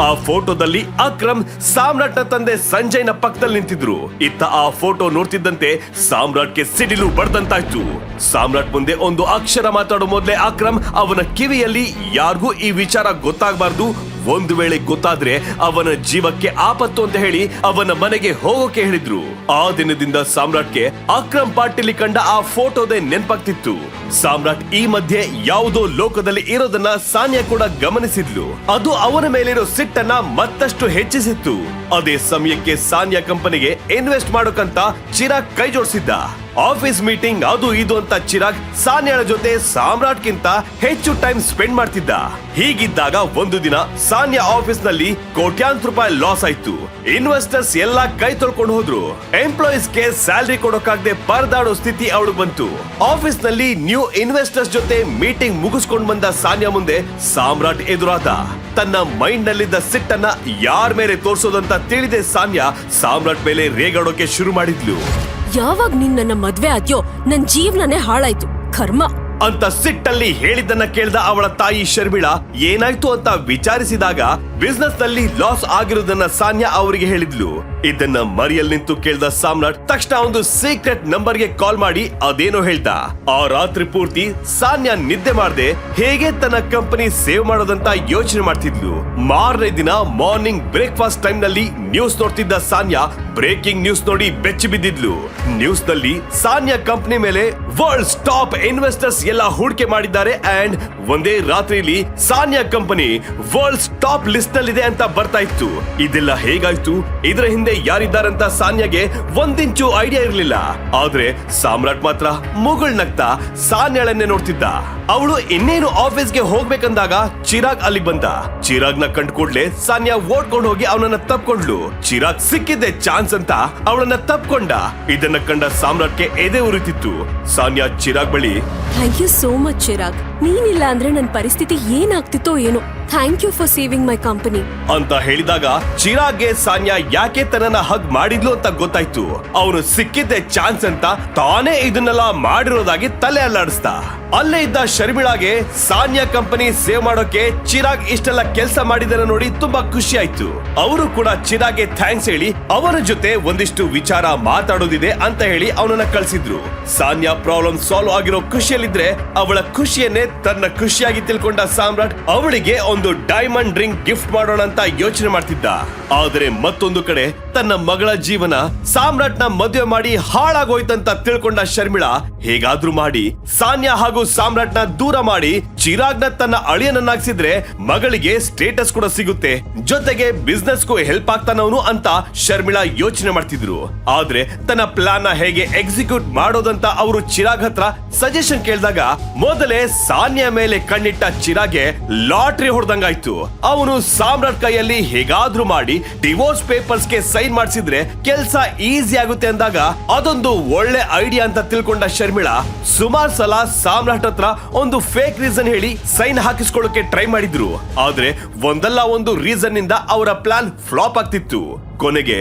ಆ ಫೋಟೋದಲ್ಲಿ ಅಕ್ರಮ್ ಸಾಮ್ರಾಟ್ನ ತಂದೆ ಸಂಜಯ್ನ ಪಕ್ಕದಲ್ಲಿ ನಿಂತಿದ್ರು. ಇತ್ತ ಆ ಫೋಟೋ ನೋಡ್ತಿದ್ದಂತೆ ಸಾಮ್ರಾಟ್ಗೆ ಸಿಡಿಲು ಬಡ್ದಂತಾಯ್ತು. ಸಾಮ್ರಾಟ್ ಮುಂದೆ ಒಂದು ಅಕ್ಷರ ಮಾತಾಡೋ ಮೊದಲೇ ಅಕ್ರಮ್ ಅವನ ಕಿವಿಯಲ್ಲಿ ಯಾರಿಗೂ ಈ ವಿಚಾರ ಗೊತ್ತಾಗಬಾರ್ದು ಒಂದು ವೇಳೆ ಗೊತ್ತಾದ್ರೆ ಅವನ ಜೀವಕ್ಕೆ ಆಪತ್ತು ಅಂತ ಹೇಳಿ ಅವನ ಮನೆಗೆ ಹೋಗೋಕೆ ಹೇಳಿದ್ರು. ಆ ದಿನದಿಂದ ಸಾಮ್ರಾಟ್ಗೆ ಅಕ್ರಮ್ ಪಾಟೀಲಿ ಕಂಡ ಆ ಫೋಟೋದೇ ನೆನ್ಪಾಗ್ತಿತ್ತು. ಸಾಮ್ರಾಟ್ ಈ ಮಧ್ಯೆ ಯಾವುದೋ ಲೋಕದಲ್ಲಿ ಇರೋದನ್ನ ಸಾನ್ಯಾ ಕೂಡ ಗಮನಿಸಿದ್ಲು. ಅದು ಅವನ ಮೇಲಿರೋ ಸಿಟ್ಟನ್ನ ಮತ್ತಷ್ಟು ಹೆಚ್ಚಿಸಿತ್ತು. ಅದೇ ಸಮಯಕ್ಕೆ ಸಾನ್ಯಾ ಕಂಪನಿಗೆ ಇನ್ವೆಸ್ಟ್ ಮಾಡೋಕಂತ ಚಿರಾಗ್ ಕೈ ಜೋಡಿಸಿದ್ದ ಆಫೀಸ್ ಮೀಟಿಂಗ್ ಅದು ಇದು ಅಂತ ಚಿರಾಗ್ ಸಾನ್ಯಾಳ ಜೊತೆ ಸಾಮ್ರಾಟ್ಗಿಂತ ಹೆಚ್ಚು ಟೈಮ್ ಸ್ಪೆಂಡ್ ಮಾಡ್ತಿದ್ದ. ಹೀಗಿದ್ದಾಗ ಒಂದು ದಿನ ಸಾನ್ಯಾ ಆಫೀಸ್ನಲ್ಲಿ ಕೋಟ್ಯಾಂತರ ರೂಪಾಯಿ ಲಾಸ್ ಆಯ್ತು. ಇನ್ವೆಸ್ಟರ್ಸ್ ಎಲ್ಲಾ ಕೈ ತೊಳ್ಕೊಂಡು ಹೋದ್ರು. ಎಂಪ್ಲಾಯೀಸ್ಗೆ ಸ್ಯಾಲರಿ ಕೊಡೋಕಾಗದೆ ಪರದಾಡೋ ಸ್ಥಿತಿ ಅವಳು ಬಂತು. ಆಫೀಸ್ನಲ್ಲಿ ನ್ಯೂ ಇನ್ವೆಸ್ಟರ್ಸ್ ಜೊತೆ ಮೀಟಿಂಗ್ ಮುಗಿಸ್ಕೊಂಡ್ ಬಂದ ಸಾನ್ಯಾ ಮುಂದೆ ಸಾಮ್ರಾಟ್ ಎದುರಾದ. ತನ್ನ ಮೈಂಡ್ ನಲ್ಲಿದ್ದ ಸಿಟ್ಟನ್ನ ಯಾರ ಮೇಲೆ ತೋರಿಸೋದಂತ ತಿಳಿದೆ ಸಾನ್ಯಾ ಸಾಮ್ರಾಟ್ ಮೇಲೆ ರೇಗಾಡೋಕೆ ಶುರು ಮಾಡಿದ್ಲು. ಯಾವಾಗ ನಿನ್ನ ಮದ್ವೆ ಆದ್ಯೋ ನನ್ ಜೀವನನೇ ಹಾಳಾಯ್ತು. ಕರ್ಮ. ಅಂತ ಸಿಟ್ಟಲ್ಲಿ ಹೇಳಿದ್ದನ್ನ ಕೇಳ್ದ ಅವಳ ತಾಯಿ ಶರ್ಮಿಳಾ, ಏನಾಯ್ತು ಅಂತ ವಿಚಾರಿಸಿದಾಗ ಬಿಸ್ನೆಸ್ನಲ್ಲಿ ಲಾಸ್ ಆಗಿರೋದನ್ನ ಸಾನ್ಯಾ ಅವರಿಗೆ ಹೇಳಿದ್ಲು. ಇದನ್ನ ಮರಿಯಲ್ ನಿಂತು ಕೇಳ್ದ ಸಾಮ್ರಾಟ್ ತಕ್ಷಣ ಒಂದು ಸೀಕ್ರೆಟ್ ನಂಬರ್ಗೆ ಕಾಲ್ ಮಾಡಿ ಅದೇನೋ ಹೇಳ್ದ. ಆ ರಾತ್ರಿ ಪೂರ್ತಿ ಸಾನ್ಯಾ ನಿದ್ದೆ ಮಾಡದೆ ಹೇಗೆ ತನ್ನ ಕಂಪನಿ ಸೇವ್ ಮಾಡೋದಂತ ಯೋಚನೆ ಮಾಡ್ತಿದ್ಲು. ಮಾರನೇ ದಿನ ಮಾರ್ನಿಂಗ್ ಬ್ರೇಕ್ಫಾಸ್ಟ್ ಟೈಮ್ನಲ್ಲಿ ನ್ಯೂಸ್ ನೋಡ್ತಿದ್ದ ಸಾನ್ಯಾ ಬ್ರೇಕಿಂಗ್ ನ್ಯೂಸ್ ನೋಡಿ ಬೆಚ್ಚಿ ಬಿದ್ದಿದ್ಲು. ನ್ಯೂಸ್ನಲ್ಲಿ ಸಾನ್ಯಾ ಕಂಪನಿ ಮೇಲೆ ವರ್ಲ್ಡ್ ಟಾಪ್ ಇನ್ವೆಸ್ಟರ್ಸ್ ಎಲ್ಲ ಹೂಡಿಕೆ ಮಾಡಿದ್ದಾರೆ ಅಂಡ್ ಒಂದೇ ರಾತ್ರಿಲಿ Sanya company world top list ನಲ್ಲಿದೆ ಅಂತ ಬರ್ತಾ ಇತ್ತು. ಇದೆಲ್ಲ ಹೇಗಾಯ್ತು? ಇದರ ಹಿಂದೆ ಯಾರಿದ್ದಾರಂತ ಸಾನ್ಯಾಗೆ ಒಂದಿಂಚು ಐಡಿಯಾ ಇರಲಿಲ್ಲ. ಆದ್ರೆ ಸಾಮ್ರಾಟ್ ಮಾತ್ರ ಮುಗುಳ್ ನಗ್ತಾ ಸಾನ್ಯಾಳನ್ನೇ ನೋಡ್ತಿದ್ದ. ಅವಳು ಇನ್ನೇನು ಆಫೀಸ್ಗೆ ಹೋಗ್ಬೇಕಂದಾಗ ಚಿರಾಗ್ ಅಲ್ಲಿಗೆ ಬಂದ. ಚಿರಾಗ್ನ ಕಂಡ್ ಕೂಡ್ಲೆ ಸಾನ್ಯಾ ಓಡ್ಕೊಂಡು ಹೋಗಿ ಅವನನ್ನ ತಪ್ಕೊಂಡ್ಲು. ಚಿರಾಗ್ ಸಿಕ್ಕಿದ್ದೆ ಚಾನ್ಸ್ ಅಂತ ಅವಳನ್ನ ತಪ್ಕೊಂಡ. ಇದನ್ನ ಕಂಡ ಸಾಮ್ರಾಟ್ಗೆ ಎದೆ ಉರಿತಿತ್ತು. ಸಾನ್ಯಾ ಚಿರಾಗ್ ಬಳಿ thank you so much Chirag ನೀನಿಲ್ಲ ಅಂದ್ರೆ ನನ್ನ ಪರಿಸ್ಥಿತಿ ಏನಾಗ್ತಿತ್ತೋ ಏನೋ. Thank you for saving my company ಅಂತ ಹೇಳಿದಾಗ ಚಿರಾಗ್ಗೆ ಸಾನ್ಯಾ ಯಾಕೆ ತನ್ನ ಹಗ್ ಮಾಡಿದ್ಲು ಅಂತ ಗೊತ್ತಾಯ್ತು. ಅವನು ಸಿಕ್ಕಿದ್ದೆ ಚಾನ್ಸ್ ಅಂತ ತಾನೇ ಇದನ್ನೆಲ್ಲ ಮಾಡಿರೋದಾಗಿ ತಲೆ ಅಲ್ಲಾಡಿಸ್ದ ಅಲ್ಲೇ ಇದ್ದ ಶರ್ಮಿಳಾಗೆ ಸಾನ್ಯಾ ಕಂಪನಿ ಸೇವ್ ಮಾಡೋಕೆ ಚಿರಾಗ್ ಇಷ್ಟೆಲ್ಲ ಕೆಲಸ ಮಾಡಿದರ ನೋಡಿ ತುಂಬಾ ಖುಷಿ ಆಯ್ತು. ಅವರು ಕೂಡ ಚಿರಾಗ್ಗೆ ಥ್ಯಾಂಕ್ಸ್ ಹೇಳಿ ಅವರ ಜೊತೆ ಒಂದಿಷ್ಟು ವಿಚಾರ ಮಾತಾಡೋದಿದೆ ಅಂತ ಹೇಳಿ ಅವನನ್ನ ಕಳಿಸಿದ್ರು. ಸಾನ್ಯಾ ಪ್ರಾಬ್ಲಮ್ ಸಾಲ್ವ್ ಆಗಿರೋ ಖುಷಿಯಲ್ಲಿದ್ರೆ ಅವಳ ಖುಷಿಯನ್ನೇ ತನ್ನ ಖುಷಿಯಾಗಿ ತಿಳ್ಕೊಂಡ ಸಾಮ್ರಾಟ್ ಅವಳಿಗೆ ಒಂದು ಡೈಮಂಡ್ ರಿಂಗ್ ಗಿಫ್ಟ್ ಮಾಡೋಣ ಅಂತ ಯೋಚನೆ ಮಾಡ್ತಿದ್ದ. ಆದರೆ ಮತ್ತೊಂದು ಕಡೆ ತನ್ನ ಮಗಳ ಜೀವನ ಸಾಮ್ರಾಟ್ನ ಮದುವೆ ಮಾಡಿ ಹಾಳಾಗೋಯ್ತಂತ ತಿಳ್ಕೊಂಡ ಶರ್ಮಿಳಾ ಹೇಗಾದ್ರೂ ಮಾಡಿ ಸಾನ್ಯಾ ಹಾಗೂ ಸಾಮ್ರಾಟ್ನ ದೂರ ಮಾಡಿ ಚಿರಾಗ್ನ ತನ್ನ ಅಳಿಯನನ್ನಾಗ್ಸಿದ್ರೆ ಮಗಳಿಗೆ ಸ್ಟೇಟಸ್ ಕೂಡ ಸಿಗುತ್ತೆ. ಜೊತೆಗೆ ಬಿಸ್ನೆಸ್ಗೂ ಹೆಲ್ಪ್ ಆಗ್ತಾನವನು ಅಂತ ಶರ್ಮಿಳಾ ಯೋಚನೆ ಮಾಡ್ತಿದ್ರು. ಆದ್ರೆ ತನ್ನ ಪ್ಲಾನ್ನ ಹೇಗೆ ಎಕ್ಸಿಕ್ಯೂಟ್ ಮಾಡೋದಂತ ಅವರು ಚಿರಾಗ್ ಹತ್ರ ಸಜೆಷನ್ ಕೇಳಿದಾಗ ಮೊದಲೇ ಸಾನ್ಯಾ ಮೇಲೆ ಕಣ್ಣಿಟ್ಟ ಚಿರಾಗೆ ಲಾಟ್ರಿ ಹೊಡೆದಂಗಾಯ್ತು. ಅವನು ಸಾಮ್ರಾಟ್ ಕೈಯಲ್ಲಿ ಹೇಗಾದ್ರೂ ಮಾಡಿ ಡಿವೋರ್ಸ್ ಪೇಪರ್ಸ್ಗೆ ಸೈನ್ ಮಾಡಿಸಿದ್ರೆ ಕೆಲಸ ಈಸಿ ಆಗುತ್ತೆ ಅಂದಾಗ ಅದೊಂದು ಒಳ್ಳೆ ಐಡಿಯಾ ಅಂತ ತಿಳ್ಕೊಂಡ ಶರ್ಮಿಳಾ ಸುಮಾರು ಸಲ ಸಾಮ್ರಾಟ್ ಹತ್ರ ಒಂದು ಫೇಕ್ ರೀಸನ್ ಹೇಳಿ ಸೈನ್ ಹಾಕಿಸ್ಕೊಳ್ಳೋಕೆ ಟ್ರೈ ಮಾಡಿದ್ರು. ಆದ್ರೆ ಒಂದಲ್ಲ ಒಂದು ರೀಸನ್ನಿಂದ ಅವರ ಪ್ಲಾನ್ ಫ್ಲಾಪ್ ಆಗ್ತಿತ್ತು. ಕೊನೆಗೆ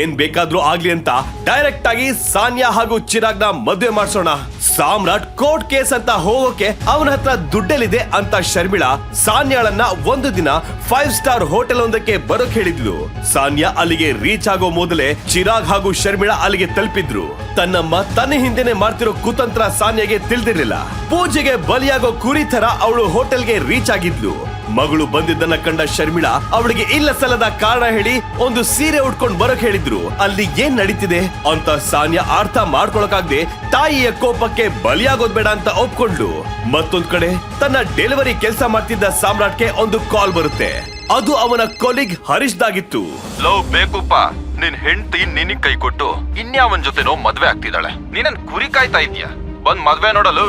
ಏನ್ ಬೇಕಾದ್ರೂ ಆಗ್ಲಿ ಅಂತ ಡೈರೆಕ್ಟ್ ಆಗಿ ಸಾನ್ಯಾ ಹಾಗೂ ಚಿರಾಗ್ನ ಮದುವೆ ಮಾಡಿಸೋಣ. ಸಾಮ್ರಾಟ್ ಕೋರ್ಟ್ ಕೇಸ್ ಅಂತ ಹೋಗೋಕೆ ಅವನ ಹತ್ರ ದುಡ್ಡಲ್ಲಿದೆ ಅಂತ ಶರ್ಮಿಳಾ ಸಾನ್ಯಾಳನ್ನ ಒಂದು ದಿನ ಫೈವ್ ಸ್ಟಾರ್ ಹೋಟೆಲ್ ಒಂದಕ್ಕೆ ಬರೋಕ್ ಹೇಳಿದ್ಲು. ಸಾನ್ಯಾ ಅಲ್ಲಿಗೆ ರೀಚ್ ಆಗೋ ಮೊದಲೇ ಚಿರಾಗ್ ಹಾಗೂ ಶರ್ಮಿಳಾ ಅಲ್ಲಿಗೆ ತಲುಪಿದ್ರು. ತನ್ನಮ್ಮ ತನ್ನ ಹಿಂದೆನೆ ಮಾಡ್ತಿರೋ ಕುತಂತ್ರ ಸಾನ್ಯಾಗೆ ತಿಳಿದಿರ್ಲಿಲ್ಲ. ಪೂಜೆಗೆ ಬಲಿಯಾಗೋ ಕುರಿ ತರ ಅವಳು ಹೋಟೆಲ್ಗೆ ರೀಚ್ ಆಗಿದ್ಲು. ಮಗಳು ಬಂದಿದ್ದನ್ನ ಕಂಡ ಶರ್ಮಿಳಾ ಅವಳಿಗೆ ಇಲ್ಲ ಸಲ್ಲದ ಕಾರಣ ಹೇಳಿ ಒಂದು ಸೀರೆ ಉಟ್ಕೊಂಡ್ ಬರೋಕ್ ಹೇಳಿದ್ರು. ಅಲ್ಲಿ ಏನ್ ನಡೀತಿದೆ ಅಂತ ಸಾನ್ಯಾ ಅರ್ಥ ಮಾಡ್ಕೊಳಕಾಗ್ದೆ ತಾಯಿಯ ಕೋಪಕ್ಕೆ ಬಲಿಯಾಗೋದ್ ಬೇಡ ಅಂತ ಒಪ್ಕೊಂಡ್ಲು ಮತ್ತೊಂದ್ ಕಡೆ ತನ್ನ ಡೆಲಿವರಿ ಕೆಲಸ ಮಾಡ್ತಿದ್ದ ಸಾಮ್ರಾಟ್ಗೆ ಒಂದು ಕಾಲ್ ಬರುತ್ತೆ. ಅದು ಅವನ ಕೊಲಿಗ್ ಹರೀಶ್ದಾಗಿತ್ತು ಲವ್ ಬೇಕುಪ್ಪ. ನಿನ್ ಹೆಂಡತಿ ನಿನಗ್ ಕೈ ಕೊಟ್ಟು ಇನ್ಯಾವನ್ ಜೊತೆನೋ ಮದ್ವೆ ಆಗ್ತಿದ್ದಾಳೆ. ನೀನನ್ ಕುರಿ ಕಾಯ್ತಾ ಇದ್ಯಾ ಬಂದ್ ಮದ್ವೆ ನೋಡಲು.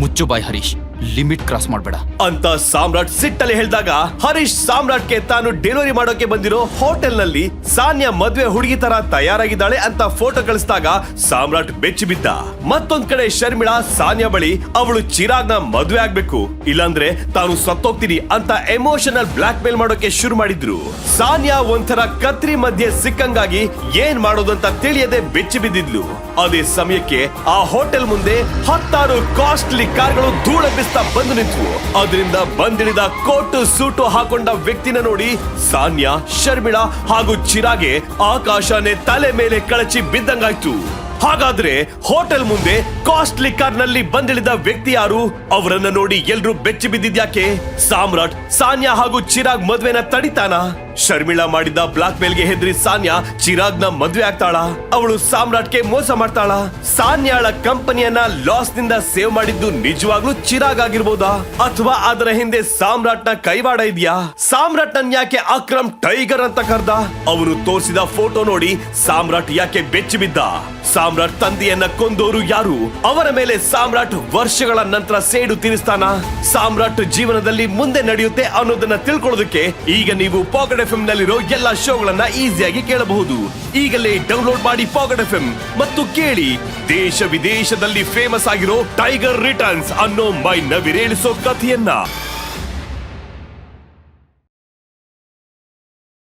ಮುಚ್ಚು ಬಾಯ್ ಹರೀಶ್. ಲಿಮಿಟ್ ಕ್ರಾಸ್ ಮಾಡಬೇಡ. ಅಂತ ಸಾಮ್ರಾಟ್ ಸಿಟ್ಟಲ್ಲಿ ಹೇಳಿದಾಗ ಹರೀಶ್ ಸಾಮ್ರಾಟ್ಗೆ ತಾನು ಡೆಲಿವರಿ ಮಾಡೋಕೆ ಬಂದಿರೋ ಹೋಟೆಲ್ನಲ್ಲಿ ಸಾನ್ಯಾ ಮದ್ವೆ ಹುಡುಗಿ ತರ ತಯಾರಾಗಿದ್ದಾಳೆ ಅಂತ ಫೋಟೋ ಕಳಿಸಿದಾಗ ಸಾಮ್ರಾಟ್ ಬೆಚ್ಚಿ ಬಿದ್ದ. ಮತ್ತೊಂದ್ ಕಡೆ ಶರ್ಮಿಳಾ, ಸಾನ್ಯಾ ಬಳಿ ಅವಳು ಚಿರಾಗ್ನ ಮದ್ವೆ ಆಗ್ಬೇಕು. ಇಲ್ಲಾಂದ್ರೆ ತಾನು ಸತ್ತೋಗ್ತೀನಿ ಅಂತ ಎಮೋಷನಲ್ ಬ್ಲಾಕ್ ಮೇಲ್ ಮಾಡೋಕೆ ಶುರು ಮಾಡಿದ್ರು. ಸಾನ್ಯಾ ಒಂಥರ ಕತ್ರಿ ಮಧ್ಯೆ ಸಿಕ್ಕಂಗಾಗಿ ಏನ್ ಮಾಡೋದಂತ ತಿಳಿಯದೆ ಬೆಚ್ಚಿ ಬಿದ್ದಿದ್ಲು. ಅದೇ ಸಮಯಕ್ಕೆ ಆ ಹೋಟೆಲ್ ಮುಂದೆ ಹತ್ತಾರು ಕಾಸ್ಟ್ಲಿ ಕಾರ್ಗಳು ಧೂಳೆಬ್ಬಿಸ್ತಾ ಬಂದು ನಿಂತವು. ಅದರಿಂದ ಬಂದಿಳಿದ ಕೋಟು ಸೂಟು ಹಾಕೊಂಡ ವ್ಯಕ್ತಿನ ನೋಡಿ ಸಾನ್ಯಾ, ಶರ್ಮಿಳಾ ಹಾಗೂ ಚಿರಾಗೆ ಆಕಾಶನೇ ತಲೆ ಮೇಲೆ ಕಳಚಿ ಬಿದ್ದಂಗಾಯ್ತು. ಹಾಗಾದ್ರೆ ಹೋಟೆಲ್ ಮುಂದೆ ಕಾಸ್ಟ್ಲಿ ಕಾರ್ನಲ್ಲಿ ಬಂದಿಳಿದ ವ್ಯಕ್ತಿ ಯಾರು? ಅವರನ್ನ ನೋಡಿ ಎಲ್ರು ಬೆಚ್ಚಿ ಬಿದ್ದಿದ್ಯಾಕೆ? ಸಾಮ್ರಾಟ್, ಸಾನ್ಯಾ ಹಾಗೂ ಚಿರಾಗ್ ಮದ್ವೆನ ತಡಿತಾನ? ಶರ್ಮಿಳಾ ಮಾಡಿದ್ದ ಬ್ಲಾಕ್ ಮೇಲ್ಗೆ ಹೆದ್ರಿ ಸಾನ್ಯಾ ಚಿರಾಗ್ನ ಮದ್ವೆ ಆಗ್ತಾಳ. ಅವಳು ಸಾಮ್ರಾಟ್ಗೆ ಮೋಸ ಮಾಡ್ತಾಳ. ಸಾನ್ಯಾಳ ಕಂಪನಿಯನ್ನ ಲಾಸ್ನಿಂದ ಸೇವ್ ಮಾಡಿದ್ದು ನಿಜವಾಗ್ಲೂ ಚಿರಾಗ್ ಆಗಿರ್ಬೋದಾ? ಅಥವಾ ಅದರ ಹಿಂದೆ ಸಾಮ್ರಾಟ್ನ ಕೈವಾಡ ಇದೆಯಾ? ಸಾಮ್ರಾಟ್ ನನ್ ಯಾಕೆ ಅಕ್ರಮ್ ಟೈಗರ್ ಅಂತ ಕರ್ದ? ಅವನು ತೋರಿಸಿದ ಫೋಟೋ ನೋಡಿ ಸಾಮ್ರಾಟ್ ಯಾಕೆ ಬೆಚ್ಚಿ ಬಿದ್ದ? ಸಾಮ್ರಾಟ್ ತಂದೆಯನ್ನ ಕೊಂದೋರು ಯಾರು? ಅವರ ಮೇಲೆ ಸಾಮ್ರಾಟ್ ವರ್ಷಗಳ ನಂತರ ಸೇಡು ತೀರಿಸ್ತಾನ? ಸಾಮ್ರಾಟ್ ಜೀವನದಲ್ಲಿ ಮುಂದೆ ನಡೆಯುತ್ತೆ ಅನ್ನೋದನ್ನ ತಿಳ್ಕೊಳ್ಳೋದಕ್ಕೆ ಈಗ ನೀವು ಎಫ್ ನಲ್ಲಿರೋ ಎಲ್ಲಾ ಶೋಗಳನ್ನ ಈಸಿಯಾಗಿ ಕೇಳಬಹುದು. ಈಗಲೇ ಡೌನ್ಲೋಡ್ ಮಾಡಿ ಪಾಕೆಟ್ ಎಫ್ ಮತ್ತು ಕೇಳಿ. ದೇಶ ವಿದೇಶದಲ್ಲಿ ಫೇಮಸ್ ಆಗಿರೋ ಟೈಗರ್ ರಿಟರ್ನ್ಸ್ ಅನ್ನೋ ಮೈ ನವಿರೇಳಿಸೋ ಕಥೆಯನ್ನ.